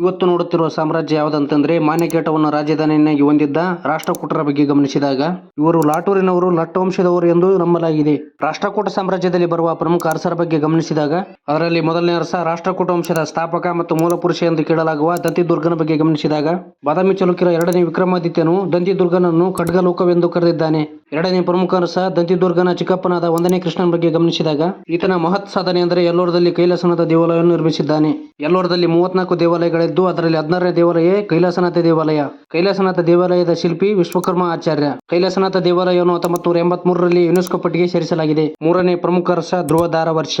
ಇವತ್ತು ನೋಡುತ್ತಿರುವ ಸಾಮ್ರಾಜ್ಯ ಯಾವುದಂತಂದ್ರೆ ಮಾನ್ಯಕೇಟವನ್ನು ರಾಜಧಾನಿಯನ್ನಾಗಿ ಹೊಂದಿದ್ದ ರಾಷ್ಟ್ರಕೂಟರ ಬಗ್ಗೆ ಗಮನಿಸಿದಾಗ, ಇವರು ಲಾಟೂರಿನವರು, ಲಟ್ಟವಂಶದವರು ಎಂದು ನಂಬಲಾಗಿದೆ. ರಾಷ್ಟ್ರಕೂಟ ಸಾಮ್ರಾಜ್ಯದಲ್ಲಿ ಬರುವ ಪ್ರಮುಖ ಅರಸರ ಬಗ್ಗೆ ಗಮನಿಸಿದಾಗ, ಅದರಲ್ಲಿ ಮೊದಲನೇ ಅರಸ ರಾಷ್ಟ್ರಕೂಟ ವಂಶದ ಸ್ಥಾಪಕ ಮತ್ತು ಮೂಲಪುರುಷ ಎಂದು ಕೇಳಲಾಗುವ ದಂತಿದುರ್ಗನ ಬಗ್ಗೆ ಗಮನಿಸಿದಾಗ, ಬಾದಾಮಿ ಚಲುಕಿರ ಎರಡನೇ ವಿಕ್ರಮಾದಿತ್ಯನು ದಂತಿದುರ್ಗನನ್ನು ಖಡ್ಗಲೋಕವೆಂದು ಕರೆದಿದ್ದಾನೆ. ಎರಡನೇ ಪ್ರಮುಖ ಅರಸ ದಂತಿದುರ್ಗನ ಚಿಕ್ಕಪ್ಪನಾದ ಒಂದನೇ ಕೃಷ್ಣನ ಬಗ್ಗೆ ಗಮನಿಸಿದಾಗ, ಈತನ ಮಹತ್ ಸಾಧನೆ ಅಂದರೆ ಎಲ್ಲೋರದಲ್ಲಿ ಕೈಲಾಸನದ ದೇವಾಲಯವನ್ನು ನಿರ್ಮಿಸಿದ್ದಾನೆ. ಎಲ್ಲೋರದಲ್ಲಿ ಮೂವತ್ನಾಲ್ಕು ದೇವಾಲಯಗಳಿದ್ದು ಅದರಲ್ಲಿ ಹದಿನಾರನೇ ದೇವಾಲಯ ಕೈಲಾಸನಾಥ ದೇವಾಲಯ. ಕೈಲಾಸನಾಥ ದೇವಾಲಯದ ಶಿಲ್ಪಿ ವಿಶ್ವಕರ್ಮ ಆಚಾರ್ಯ. ಕೈಲಾಸನಾಥ ದೇವಾಲಯವನ್ನು ಹತ್ತೊಂಬತ್ತು ನೂರ ಎಂಬತ್ಮೂರರಲ್ಲಿ ಯುನೆಸ್ಕೋ ಪಟ್ಟಿಗೆ ಸೇರಿಸಲಾಗಿದೆ. ಮೂರನೇ ಪ್ರಮುಖ ವರ್ಷ ಧ್ರುವಧಾರ ವರ್ಷ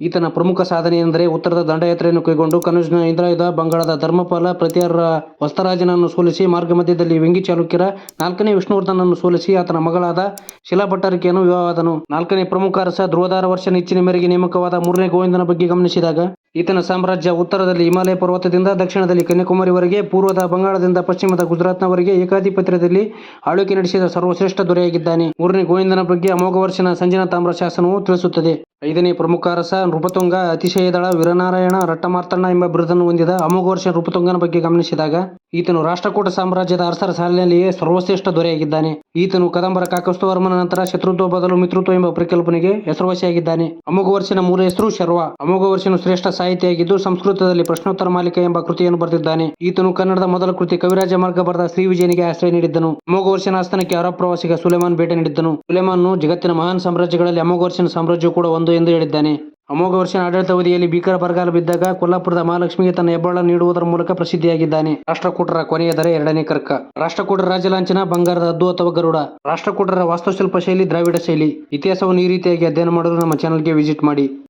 ಈತನ ಪ್ರಮುಖ ಸಾಧನೆ ಎಂದರೆ ಉತ್ತರದ ದಂಡಯಾತ್ರೆಯನ್ನು ಕೈಗೊಂಡು ಕನೂಜ್ನ ಇಂದ್ರಾಯುಧ, ಬಂಗಾಳದ ಧರ್ಮಪಾಲ, ಪ್ರತಿಹಾರ ವಸ್ತರಾಜನನ್ನು ಸೋಲಿಸಿ ಮಾರ್ಗ ಮಧ್ಯದಲ್ಲಿ ವೆಂಗಿ ಚಾಲುಕ್ಯರ ನಾಲ್ಕನೇ ವಿಷ್ಣುವರ್ಧನನ್ನು ಸೋಲಿಸಿ ಆತನ ಮಗಳಾದ ಶಿಲಾಭಟ್ಟರಿಕೆಯನ್ನು ವಿವಾಹವಾದನು. ನಾಲ್ಕನೇ ಪ್ರಮುಖ ಅರಸ ಧ್ರುವದಾರ ವರ್ಷನ ನೆಚ್ಚಿನ ಮೇರೆಗೆ ನೇಮಕವಾದ ಮೂರನೇ ಗೋವಿಂದನ ಬಗ್ಗೆ ಗಮನಿಸಿದಾಗ, ಈತನ ಸಾಮ್ರಾಜ್ಯ ಉತ್ತರದಲ್ಲಿ ಹಿಮಾಲಯ ಪರ್ವತದಿಂದ ದಕ್ಷಿಣದಲ್ಲಿ ಕನ್ಯಾಕುಮಾರಿವರೆಗೆ, ಪೂರ್ವದ ಬಂಗಾಳದಿಂದ ಪಶ್ಚಿಮದ ಗುಜರಾತ್ನವರೆಗೆ ಏಕಾಧಿಪತ್ಯದಲ್ಲಿ ಆಳ್ವಿಕೆ ನಡೆಸಿದ ಸರ್ವಶ್ರೇಷ್ಠ ದೊರೆಯಾಗಿದ್ದಾನೆ. ಮೂರನೇ ಗೋವಿಂದನ ಬಗ್ಗೆ ಅಮೋಘ ವರ್ಷನ ಸಂಜನ ತಾಮ್ರ ಶಾಸನವು ತಿಳಿಸುತ್ತದೆ. ಐದನೇ ಪ್ರಮುಖ ಅರಸ ನೃಪತುಂಗ ಅತಿಶಯದಳ ವೀರನಾರಾಯಣ ರಟ್ಟಮಾರ್ತಣ್ಣ ಎಂಬ ಬಿರುದನ್ನು ಹೊಂದಿದ ಅಮೋಘವರ್ಷ ನೃಪತುಂಗನ ಬಗ್ಗೆ ಗಮನಿಸಿದಾಗ ಈತನು ರಾಷ್ಟ್ರಕೂಟ ಸಾಮ್ರಾಜ್ಯದ ಅರಸರ ಸಾಲಿನಲ್ಲಿಯೇ ಸರ್ವಶ್ರೇಷ್ಠ ದೊರೆಯಾಗಿದ್ದಾನೆ. ಈತನು ಕದಂಬರ ಕಾಕಸ್ತುವರ್ಮನ ನಂತರ ಶತ್ರುತ್ವ ಬದಲು ಮಿತ್ರತ್ವ ಎಂಬ ಪರಿಕಲ್ಪನೆಗೆ ಹೆಸರುವಾಸಿಯಾಗಿದ್ದಾನೆ. ಅಮೋಘ ವರ್ಷನ ಮೂಲ ಹೆಸರು ಶರ್ವ. ಅಮೋಘವರ್ಷನು ಶ್ರೇಷ್ಠ ಸಾಹಿತಿಯಾಗಿದ್ದು ಸಂಸ್ಕೃತದಲ್ಲಿ ಪ್ರಶ್ನೋತ್ತರ ಮಾಲಿಕ ಎಂಬ ಕೃತಿಯನ್ನು ಬರೆದಿದ್ದಾನೆ. ಈತನು ಕನ್ನಡದ ಮೊದಲ ಕೃತಿ ಕವಿರಾಜ ಮಾರ್ಗ ಬರೆದ ಶ್ರೀ ವಿಜಯನಿಗೆ ಆಶ್ರಯ ನೀಡಿದ್ದನು. ಅಮೋಘ ವರ್ಷನ ಆಸ್ಥಾನಕ್ಕೆ ಅರಬ್ ಪ್ರವಾಸಿಗ ಸುಲೇಮಾನ್ ಭೇಟಿ ನೀಡಿದ್ದನು. ಸುಲೇಮಾನ್ ಜಗತ್ತಿನ ಮಹಾನ್ ಸಾಮ್ರಾಜ್ಯಗಳಲ್ಲಿ ಅಮೋಘ ಸಾಮ್ರಾಜ್ಯ ಕೂಡ ಒಂದು ಎಂದು ಹೇಳಿದ್ದಾನೆ. ಅಮೋಘ ಆಡಳಿತ ಅವಧಿಯಲ್ಲಿ ಭೀಕರ ಬರಗಾಲ ಬಿದ್ದಾಗ ಕೊಲ್ಲಾಪುರದ ಮಹಾಲಕ್ಷ್ಮಿಗೆ ತನ್ನ ಹೆಬ್ಬಾಳ ನೀಡುವುದರ ಮೂಲಕ ಪ್ರಸಿದ್ಧಿಯಾಗಿದ್ದಾನೆ. ರಾಷ್ಟ್ರಕೂಟರ ಕೊನೆಯ ದರ ಎರಡನೇ ಕರ್ಕ. ರಾಷ್ಟ್ರಕೂಟರ ರಾಜಲಾಂಛನ, ಬಂಗಾರದ ಹದ್ದು ಅಥವಾ ಗರುಡ. ರಾಷ್ಟ್ರಕೂಟರ ವಾಸ್ತುಶಿಲ್ಪ ಶೈಲಿ, ದ್ರಾವಿಡ ಶೈಲಿ. ಇತಿಹಾಸವನ್ನು ಈ ರೀತಿಯಾಗಿ ಅಧ್ಯಯನ ಮಾಡಲು ನಮ್ಮ ಚಾನಲ್ಗೆ ವಿಸಿಟ್ ಮಾಡಿ.